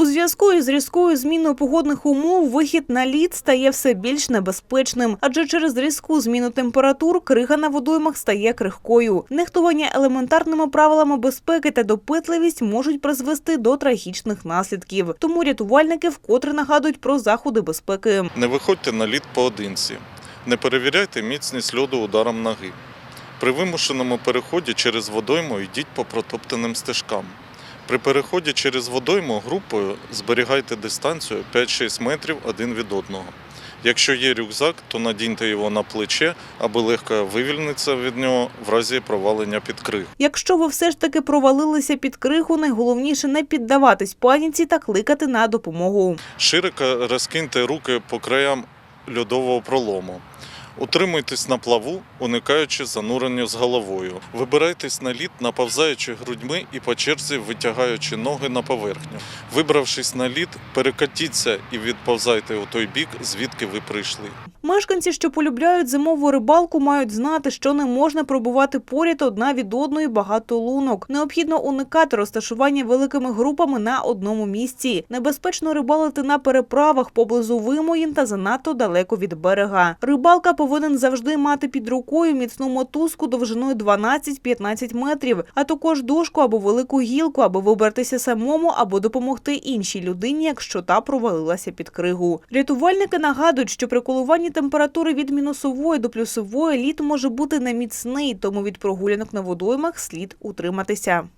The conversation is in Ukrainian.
У зв'язку із різкою зміною погодних умов вихід на лід стає все більш небезпечним, адже через різку зміну температур крига на водоймах стає крихкою. Нехтування елементарними правилами безпеки та допитливість можуть призвести до трагічних наслідків. Тому рятувальники вкотре нагадують про заходи безпеки. Не виходьте на лід поодинці. Не перевіряйте міцність льоду ударом ноги. При вимушеному переході через водойму йдіть по протоптаним стежкам. При переході через водойму групою зберігайте дистанцію 5-6 метрів один від одного. Якщо є рюкзак, то надіньте його на плече, аби легко вивільнитися від нього в разі провалення під криг. Якщо ви все ж таки провалилися під кригу, найголовніше не піддаватись паніці та кликати на допомогу. Широко розкиньте руки по краям льодового пролому. Утримуйтесь на плаву, уникаючи занурення з головою. Вибирайтесь на лід, наповзаючи грудьми і по черзі витягаючи ноги на поверхню. Вибравшись на лід, перекатіться і відповзайте у той бік, звідки ви прийшли. Мешканці, що полюбляють зимову рибалку, мають знати, що не можна пробувати поряд одна від одної багато лунок. Необхідно уникати розташування великими групами на одному місці. Небезпечно рибалити на переправах поблизу вимоїн та занадто далеко від берега. Рибалка повинен завжди мати під рукою міцну мотузку довжиною 12-15 метрів, а також дошку або велику гілку, аби вибратися самому або допомогти іншій людині, якщо та провалилася під кригу. Рятувальники нагадують, що при коливанні температури від мінусової до плюсової лід може бути неміцний, тому від прогулянок на водоймах слід утриматися.